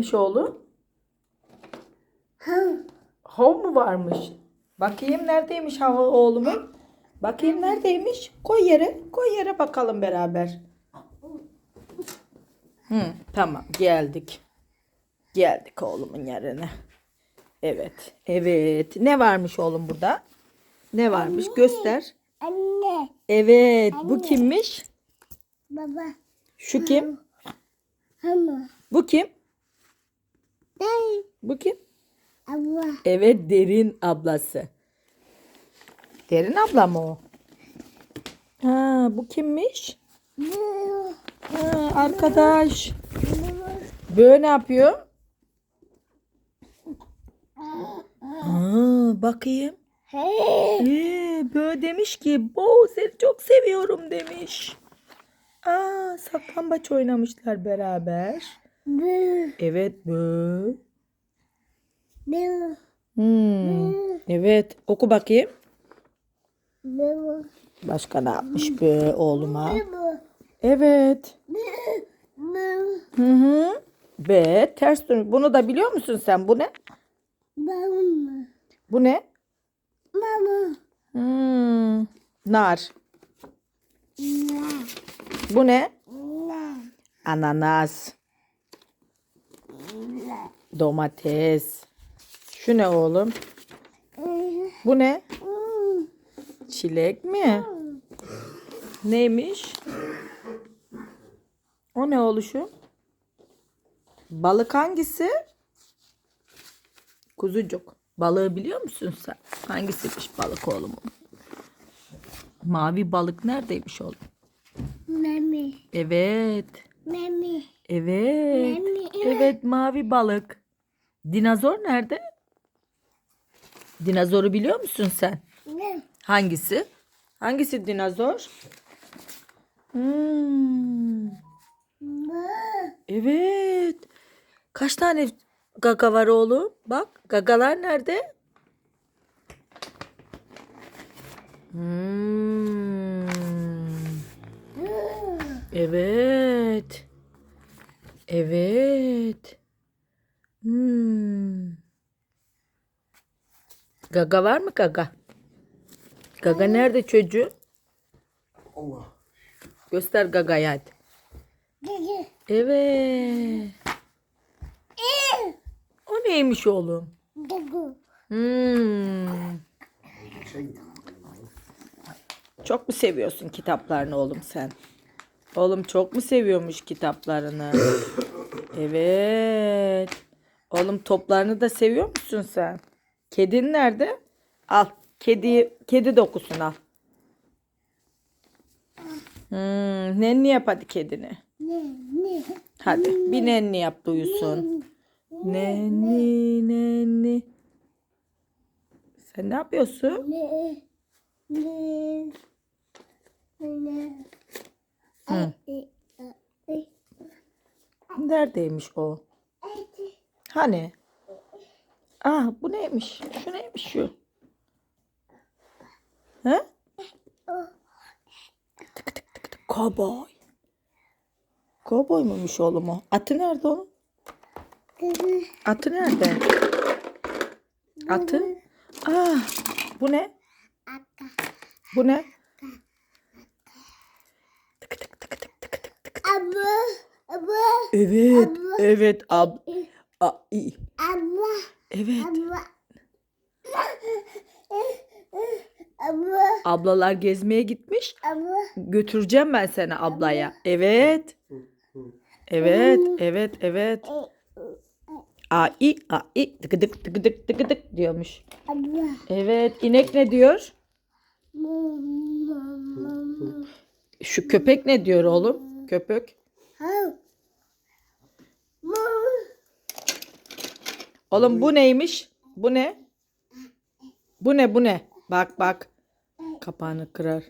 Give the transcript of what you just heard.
Neymiş oğlum? Hav mu varmış? Bakayım neredeymiş hava oğlumun? Bakayım neredeymiş? Koy yere. Koy yere bakalım beraber. Hı, tamam geldik. Geldik oğlumun yerine. Evet. Evet. Ne varmış oğlum burada? Ne varmış? Göster. Anne. Evet. Bu kimmiş? Baba. Şu kim? Hamı. Bu kim? Ben. Bu kim? Abla. Evet Derin ablası. Derin abla mı o? Ha, bu kimmiş? Ha, arkadaş. Böyle ne yapıyor? Ha, bakayım. Hey. Ee, böyle demiş ki Bo seni çok seviyorum demiş. Aa, saklambaç oynamışlar beraber. Bu. Evet bu. Bu. Hmm, evet oku bakayım. Bu. Başka ne yapmış bu oğluma? Bu. Evet. Bu. Hı hı. B ters dön. Bunu da biliyor musun sen? Bu ne? Mama. Bu ne? Mama. Hmm, nar. Ne. Bu ne? Ne. Ananas. Domates. Şu ne oğlum? Bu ne? Çilek mi? Neymiş? O ne oluşu? Balık hangisi? Kuzucuk. Balığı biliyor musun sen? Hangisiymiş balık oğlum? Mavi balık neredeymiş oğlum? Mami. Evet. Mami. Evet. Mami. Evet mavi balık. Dinozor nerede? Dinozoru biliyor musun sen? Ne. Hangisi? Hangisi dinozor? Hmm, evet. Kaç tane gaga var oğlum? Bak gagalar nerede? Hmm, evet. Evet. Hmm. Gaga var mı gaga? Gaga nerede çocuğu? Allah. Göster gagayı hadi. Gigi. Evet. O neymiş oğlum? Gigi. Hmm. Çok mu seviyorsun kitaplarını oğlum sen? Oğlum çok mu seviyormuş kitaplarını? Evet. Oğlum toplarını da seviyor musun sen? Kedin nerede? Al. Kedi kedi dokusun al. Hmm, nenni yap hadi kedini. Ne. Ne. Hadi bir nenni yap da uyusun. Nenni nenni. Sen ne yapıyorsun? Ne. Ne. Ne. Hı. Neredeymiş o? Hani? Ah bu neymiş? Şu neymiş şu? He? Tık tık tık tık. Cowboy. Cowboy muymuş oğlum o? Atı nerede onun? Atı nerede? Atı? Ah bu ne? Bu ne? Tık tık tık tık tık tık tık. Abla. Abla. Evet, evet ab. A, i. Abla. Evet. Abla. Abla. Ablalar gezmeye gitmiş. Abla. Götüreceğim ben seni ablaya. Evet. Evet, evet, evet. A i a i tıkıdık tıkıdık tıkıdık diyormuş. Abla. Evet, inek ne diyor? Şu köpek ne diyor oğlum? Köpek. Hav. Mama. Oğlum bu neymiş? Bu ne? Bu ne bu ne? Bak bak. Kapağını kırar.